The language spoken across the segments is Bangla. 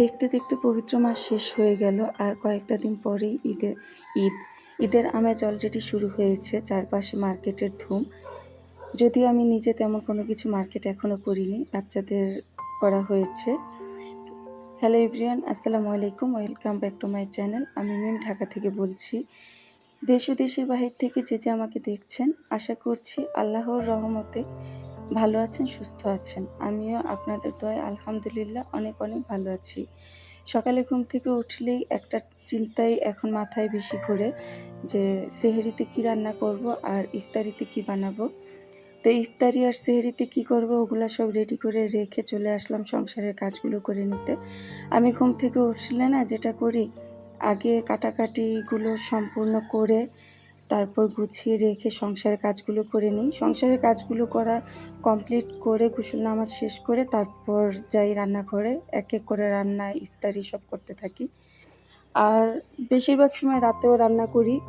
দেখতে দেখতে পবিত্র মাস শেষ হয়ে গেল আর কয়েকটা দিন পরেই ঈদের ঈদ। ঈদের আমেজ অলরেডি শুরু হয়েছে চারপাশে মার্কেটের ধুম। যদিও আমি নিজে তেমন কোনো কিছু মার্কেট এখনও করিনি, বাচ্চাদের করা হয়েছে। হ্যালো এভরিয়ান আসসালামু আলাইকুম welcome back to my channel আমি মিম ঢাকা থেকে বলছি, দেশ ও দেশের বাহির থেকে যে যে আমাকে দেখছেন, আশা করছি আল্লাহর রহমতে ভালো আছেন, সুস্থ আছেন? আমিও আপনাদের দয় আলহামদুলিল্লাহ অনেক অনেক ভালো আছি। সকালে ঘুম থেকে উঠলেই একটা চিন্তাই এখন মাথায় বেশি ঘোরে যে, সেহেরিতে কি রান্না করব আর ইফতারিতে কি বানাবো? তো ইফতারি আর সেহেরিতে কি করব ওগুলো সব রেডি করে রেখে চলে আসলাম সংসারের কাজগুলো করে নিতে। আমি ঘুম থেকে উঠলে না যেটা করি, আগে কাটাকাটিগুলো সম্পূর্ণ করে তারপর গুছিয়ে রেখে সংসারের কাজগুলো করে নিই। সংসারের কাজগুলো করা কমপ্লিট করে গোসল নামাজ শেষ করে তারপর যাই রান্নাঘরে, এক এক করে রান্না, ইফতারি সব করতে থাকি। আর বেশিরভাগ সময় রাতেও রান্না করি।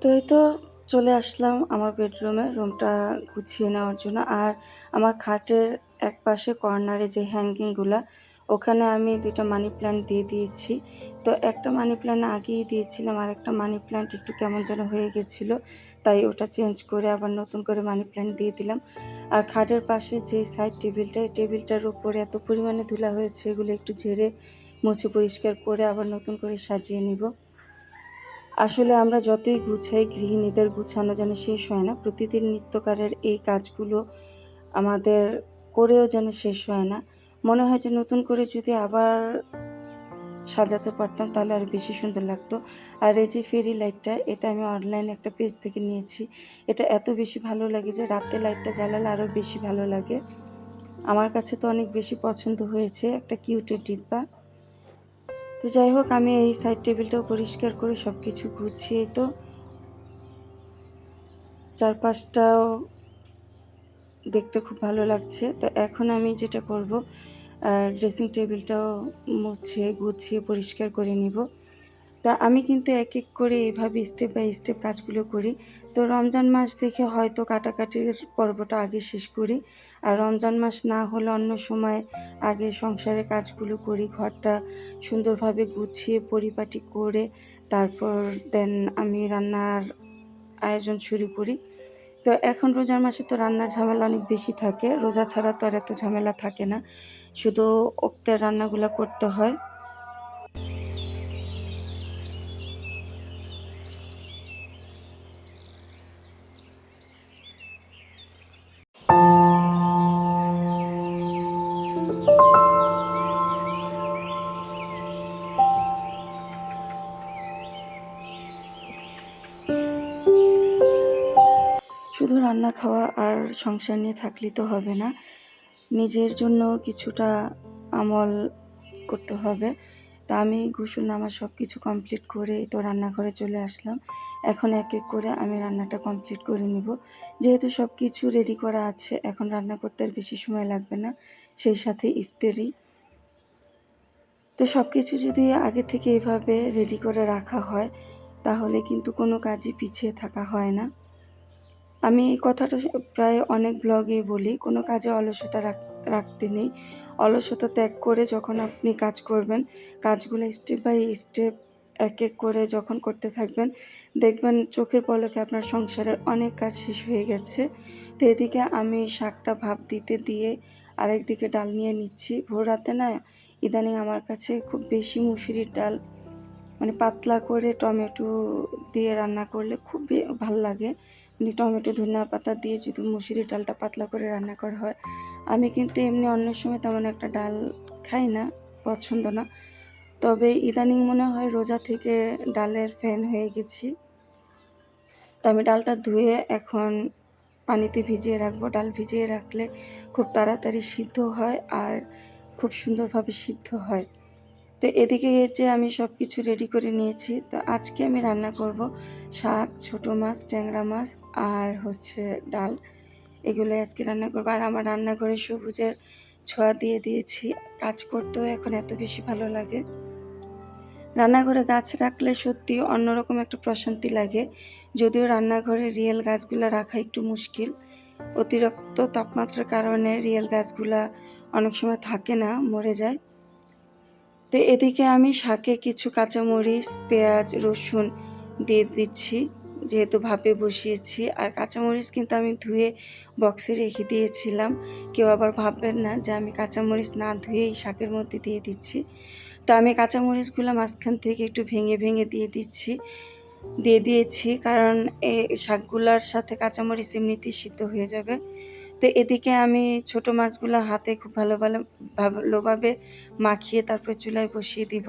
তো এই তো চলে আসলাম আমার বেডরুমে রুমটা গুছিয়ে নেওয়ার জন্য। আর আমার খাটের এক পাশে কর্নারে যে হ্যাঙ্গিংগুলা ওখানে আমি দুইটা মানি প্ল্যান্ট দিয়ে দিয়েছি। তো একটা মানি প্ল্যান্ট আগেই দিয়েছিলাম, আর একটা মানি প্ল্যান্ট একটু কেমন যেন হয়ে গেছিল, তাই ওটা চেঞ্জ করে আবার নতুন করে মানি প্ল্যান্ট দিয়ে দিলাম। আর খাটের পাশে যে সাইড টেবিলটা এই টেবিলটার উপরে এত পরিমাণে ধুলা হয়েছে, এগুলো একটু ঝেড়ে মুছে পরিষ্কার করে আবার নতুন করে সাজিয়ে নিব। আসলে আমরা যতই গুছাই, গৃহিণীদের গুছানো যেন শেষ হয় না, প্রতিদিন নিত্যকারের এই কাজগুলো আমাদের করেও যেন শেষ হয় না। মনে হয় যে নতুন করে যদি আবার সাজাতে পারতাম, তাহলে আর বেশি সুন্দর লাগতো। আর এই যে ফেরি লাইটটা এটা আমি অনলাইনে একটা পেজ থেকে নিয়েছি। এটা এত বেশি ভালো লাগে যে রাতে লাইটটা জ্বালালে আরও বেশি ভালো লাগে। আমার কাছে তো অনেক বেশি পছন্দ হয়েছে একটা কিউটের ডিব্বা। তো যাই হোক, আমি এই সাইড টেবিলটাও পরিষ্কার করে সব কিছু গুছিয়ে তো চারপাশটাও দেখতে খুব ভালো লাগছে। তো এখন আমি যেটা করব ড্রেসিং টেবিলটাও মুছে, গুছিয়ে, পরিষ্কার করে নিব। তা আমি কিন্তু এক এক করে এইভাবে স্টেপ বাই স্টেপ কাজগুলো করি। তো রমজান মাস দেখে হয়তো কাটাকাটির পর্বটা আগে শেষ করি। আর রমজান মাস না হলে অন্য সময় আগে সংসারের কাজগুলো করি, ঘরটা সুন্দরভাবে গুছিয়ে, পরিপাটি করে, তারপর দেন আমি রান্নার আয়োজন শুরু করি। তো এখন রোজার মাসে তো রান্নার ঝামেলা অনেক বেশি থাকে। রোজা ছাড়া তো আর এত ঝামেলা থাকে না। শুধু ওক্তের রান্নাগুলো করতে হয়। শুধু রান্না খাওয়া আর সংসার নিয়ে থাকলে তো হবে না। নিজের জন্য কিছুটা আমল করতে হবে। তা আমি গোসল নামা সব কিছু কমপ্লিট করে তো রান্নাঘরে চলে আসলাম। এখন এক এক করে আমি রান্নাটা কমপ্লিট করে নিব। যেহেতু সব কিছু রেডি করা আছে, এখন রান্না করতে আর বেশি সময় লাগবে না, সেই সাথে ইফতারি। তো সব কিছু যদি আগে থেকে এভাবে রেডি করে রাখা হয়, তাহলে কিন্তু কোনো কাজই পিছিয়ে থাকা হয় না। আমি এই কথাটা প্রায় অনেক ব্লগেই বলি, কোনো কাজে অলসতা রাখতে নেই। অলসতা ত্যাগ করে যখন আপনি কাজ করবেন, কাজগুলো স্টেপ বাই স্টেপ এক এক করে যখন করতে থাকবেন, দেখবেন চোখের পলকে আপনার সংসারের অনেক কাজ শেষ হয়ে গেছে। তো এদিকে আমি শাকটা ভাপ দিতে দিয়ে আরেকদিকে ডাল নিয়ে নিচ্ছি। ভোর রাতে না ইদানিং আমার কাছে খুব বেশি মুসুরির ডাল মানে পাতলা করে টমেটো দিয়ে রান্না করলে খুব ভালো লাগে। মানে টমেটো, ধনিয়া পাতা দিয়ে যদি মুসুরি ডালটা পাতলা করে রান্না করা হয়, আমি কিন্তু এমনি অন্য সময় তেমন একটা ডাল খাই না, পছন্দ না। তবে ইদানিং মনে হয় রোজা থেকে ডালের ফ্যান হয়ে গেছি। তো আমি ডালটা ধুয়ে এখন পানিতে ভিজিয়ে রাখব। ডাল ভিজিয়ে রাখলে খুব তাড়াতাড়ি সিদ্ধ হয় আর খুব সুন্দরভাবে সিদ্ধ হয়। তো এদিকে যে আমি সব কিছু রেডি করে নিয়েছি, তো আজকে আমি রান্না করব শাক, ছোট মাছ, ট্যাংরা মাছ আর হচ্ছে ডাল। এগুলো আজকে রান্না করব। আর আমার রান্নাঘরে সবুজের ছোঁয়া দিয়ে দিয়েছি। কাজ করতেও এখন এত বেশি ভালো লাগে। রান্নাঘরে গাছ রাখলে সত্যি অন্যরকম একটা প্রশান্তি লাগে। যদিও রান্নাঘরে রিয়েল গাছগুলো রাখা একটু মুশকিল। অতিরিক্ত তাপমাত্রার কারণে রিয়েল গাছগুলা অনেক সময় থাকে না, মরে যায়। তো এদিকে আমি শাকে কিছু কাঁচামরিচ, পেঁয়াজ, রসুন দিয়ে দিচ্ছি। যেহেতু ভাপে বসিয়েছি, আর কাঁচামরিচ কিন্তু আমি ধুয়ে বক্সে রেখে দিয়েছিলাম। কেউ আবার ভাববেন না যে আমি কাঁচামরিচ না ধুয়ে এই শাকের মধ্যে দিয়ে দিচ্ছি। তো আমি কাঁচামরিচগুলো মাঝখান থেকে একটু ভেঙে ভেঙে দিয়ে দিচ্ছি। দিয়ে দিয়েছি, কারণ এই শাকগুলোর সাথে কাঁচামরিচ এমনিতেই সিদ্ধ হয়ে যাবে। তো এদিকে আমি ছোট মাছগুলো হাতে খুব ভালো ভালো, ভালোভাবে মাখিয়ে তারপরে চুলায় বসিয়ে দিব।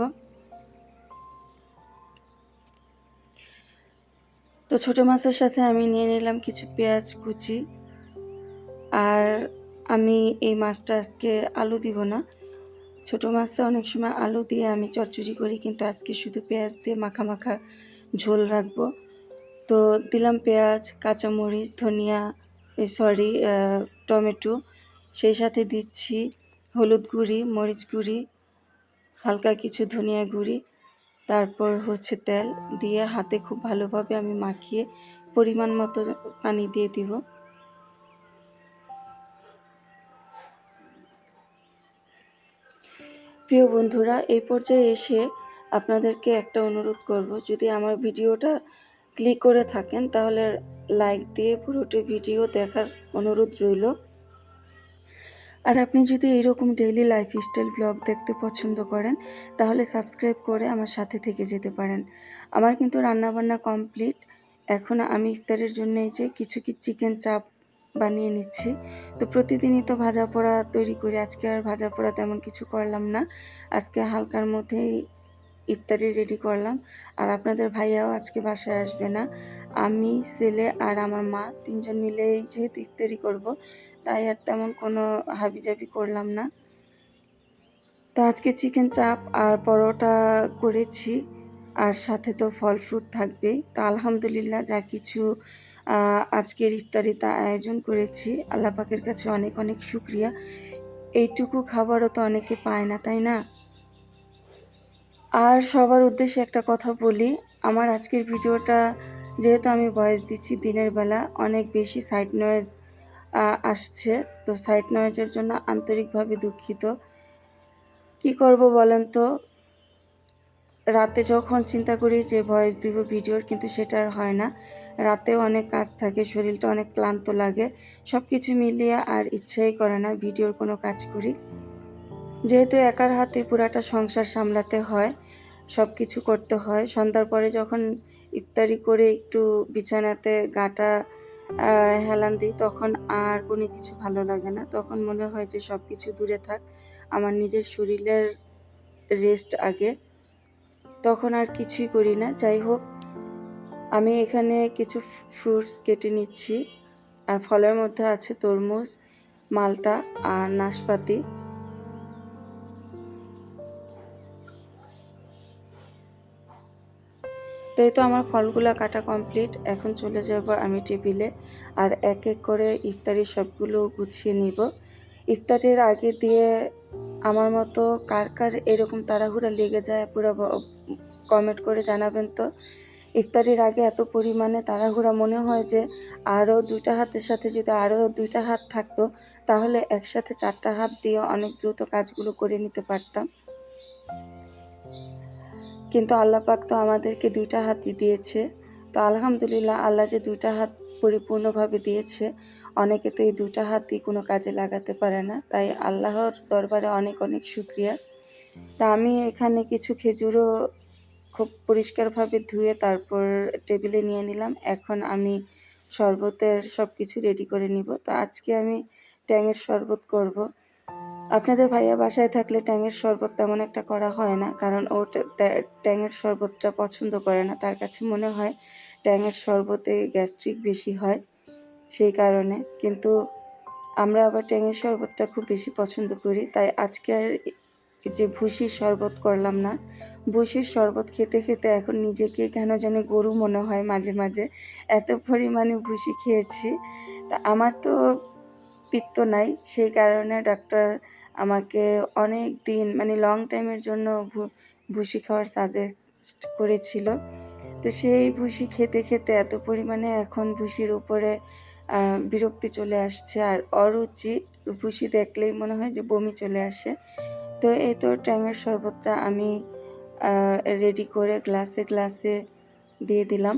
তো ছোট মাছের সাথে আমি নিয়ে নিলাম কিছু পেঁয়াজ কুচি। আর আমি এই মাছটা আজকে আলু দিব না। ছোট মাছে অনেক সময় আলু দিয়ে আমি চচ্চড়ি করি, কিন্তু আজকে শুধু পেঁয়াজ দিয়ে মাখা মাখা ঝোল রাখব। তো দিলাম পেঁয়াজ, কাঁচামরিচ, ধনিয়া সরি টমেটো। সেই সাথে দিচ্ছি হলুদ গুঁড়ি, মরিচ গুঁড়ি, হালকা কিছু ধনিয়া গুঁড়ি, তারপর হচ্ছে তেল দিয়ে হাতে খুব ভালোভাবে আমি মাখিয়ে পরিমাণ মতো পানি দিয়ে দিব। প্রিয় বন্ধুরা, এই পর্যায়ে এসে আপনাদেরকে একটা অনুরোধ করব, যদি আমার ভিডিওটা ক্লিক করে থাকেন, তাহলে লাইক দিয়ে পুরোটি ভিডিও দেখার অনুরোধ রইল। আর আপনি যদি এইরকম ডেইলি লাইফস্টাইল ব্লগ দেখতে পছন্দ করেন, তাহলে সাবস্ক্রাইব করে আমার সাথে থেকে যেতে পারেন। আমার কিন্তু রান্নাবান্না কমপ্লিট এখন আমি ইফতারের জন্য এই যে কিছু কি চিকেন চাপ বানিয়ে নিচ্ছি। তো প্রতিদিনই তো ভাজা পোড়া তৈরি করি, আজকে আর ভাজা পোড়া তেমন কিছু করলাম না। আজকে হালকার মধ্যেই ইফতারি রেডি করলাম। আর আপনাদের ভাইয়াও আজকে বাসায় আসবে না। আমি, ছেলে আর আমার মা তিনজন মিলেই যেহেতু ইফতারি করব, তাই আর তেমন কোনো হাবিজাবি করলাম না। তো আজকে চিকেন চাপ আর পরোটা করেছি। আর সাথে তো ফল ফ্রুট থাকবেই। তো আলহামদুলিল্লাহ যা কিছু আজকের ইফতারি ইফতারিতে আয়োজন করেছি। আল্লাহ পাকের কাছে অনেক অনেক শুক্রিয়া। এইটুকু খাবারও তো অনেকে পায় না, তাই না? আর সবার উদ্দেশ্যে একটা কথা বলি, আমার আজকের ভিডিওটা যেহেতু আমি ভয়েস দিচ্ছি দিনের বেলা, অনেক বেশি সাইড নয়েজ আসছে। তো সাইড নয়েজের জন্য আন্তরিকভাবে দুঃখিত। কি করব বলেন তো? রাতে যখন চিন্তা করি যে ভয়েস দিব ভিডিওর, কিন্তু সেটা আর হয় না। রাতেও অনেক কাজ থাকে, শরীরটা অনেক ক্লান্ত লাগে। সব কিছু মিলিয়ে আর ইচ্ছেই করে না ভিডিওর কোনো কাজ করি। যেহেতু একার হাতে পুরাটা সংসার সামলাতে হয় সব কিছু করতে হয়, সন্ধ্যার পরে যখন ইফতারি করে একটু বিছানাতে গাটা হেলান দিই, তখন আর কোনো কিছু ভালো লাগে না। তখন মনে হয় যে সব কিছু দূরে থাক, আমার নিজের শরীরের রেস্ট আগে। তখন আর কিছুই করি না। যাই হোক, আমি এখানে কিছু ফ্রুটস কেটে নিচ্ছি। আর ফলের মধ্যে আছে তরমুজ, মালটা আর নাশপাতি। তো এই তো আমার ফলগুলো কাটা কমপ্লিট, এখন চলে যাব আমি টেবিলে আর এক এক করে ইফতারি সবগুলো গুছিয়ে নিব। ইফতারির আগে দিয়ে আমার মতো কার কার এরকম তাড়াহুড়া লেগে যায় পুরো কমেন্ট করে জানাবেন তো। ইফতারির আগে এত পরিমাণে তাড়াহুড়া মনে হয় যে আরও দুইটা হাতের সাথে যদি আরও দুইটা হাত থাকতো, তাহলে একসাথে চারটা হাত দিয়ে অনেক দ্রুত কাজগুলো করে নিতে পারতাম। কিন্তু আল্লাহ পাক তো আমাদেরকে দুইটা হাতই দিয়েছে। তো আলহামদুলিল্লাহ আল্লাহ যে দুইটা হাত পরিপূর্ণভাবে দিয়েছে, অনেকে তো এই দুটা হাতই কোনো কাজে লাগাতে পারে না। তাই আল্লাহর দরবারে অনেক অনেক শুক্রিয়া। তা আমি এখানে কিছু খেজুরও খুব পরিষ্কারভাবে ধুয়ে তারপর টেবিলে নিয়ে নিলাম। এখন আমি শরবতের সব কিছু রেডি করে নিব। তো আজকে আমি ট্যাঙের শরবত করব। আপনাদের ভাইয়া বাসায় থাকলে ট্যাঙের শরবত তেমন একটা করা হয় না, কারণ ও ট্যাঙের শরবতটা পছন্দ করে না। তার কাছে মনে হয় ট্যাঙের শরবতে গ্যাস্ট্রিক বেশি হয় সেই কারণে। কিন্তু আমরা আবার ট্যাঙের শরবতটা খুব বেশি পছন্দ করি, তাই আজকে আর যে ভুসির শরবত করলাম না। ভুসির শরবত খেতে খেতে এখন নিজেকে কেন জানি গরু মনে হয় মাঝে মাঝে। এত পরিমাণে ভুসি খেয়েছি, তা আমার তো পিত্ত নাই, সেই কারণে ডাক্তার আমাকে অনেক দিন মানে লং টাইমের জন্য ভুসি খাওয়ার সাজেস্ট করেছিল। তো সেই ভুসি খেতে খেতে এত পরিমাণে এখন ভুসির উপরে বিরক্তি চলে আসছে আর অরুচি রূপসী দেখলেই মনে হয় যে বমি চলে আসে। তো এই তো ট্যাঙের শরবতটা আমি রেডি করে গ্লাসে গ্লাসে দিয়ে দিলাম।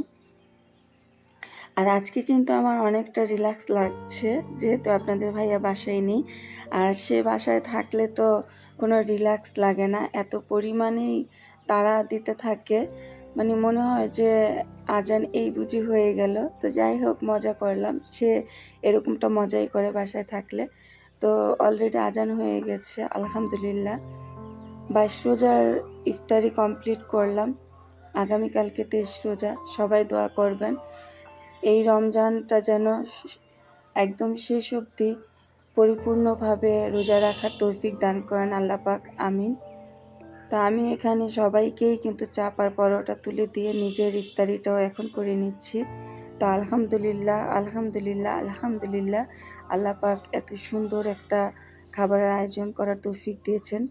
আর আজকে কিন্তু আমার অনেকটা রিল্যাক্স লাগছে, যেহেতু আপনাদের ভাইয়া বাসায় নেই। আর সে বাসায় থাকলে তো কোনো রিল্যাক্স লাগে না, এত পরিমাণেই তারা দিতে থাকে। মানে মনে হয় যে আজান এই বুঝি হয়ে গেল। তো যাই হোক, মজা করলাম। সে এরকমটা মজাই করে বাসায় থাকলে। তো অলরেডি আজান হয়ে গেছে, আলহামদুলিল্লাহ। বাইশ রোজার ইফতারি কমপ্লিট করলাম। আগামীকালকে তেইশ রোজা, সবাই দোয়া করবেন। এই রমজানটা যেন একদম শেষ অবধি পরিপূর্ণভাবে রোজা রাখার তৌফিক দান করেন আল্লাহ পাক, আমিন। তা আমি এখানে সবাইকেই কিন্তু চাপ আর পরোটা তুলে দিয়ে নিজের ইফতারিটাও এখন করে নিচ্ছি। তা আলহামদুলিল্লাহ আলহামদুলিল্লাহ আলহামদুলিল্লাহ। আল্লাহ পাক এত সুন্দর একটা খাবারের আয়োজন করার তৌফিক দিয়েছেন।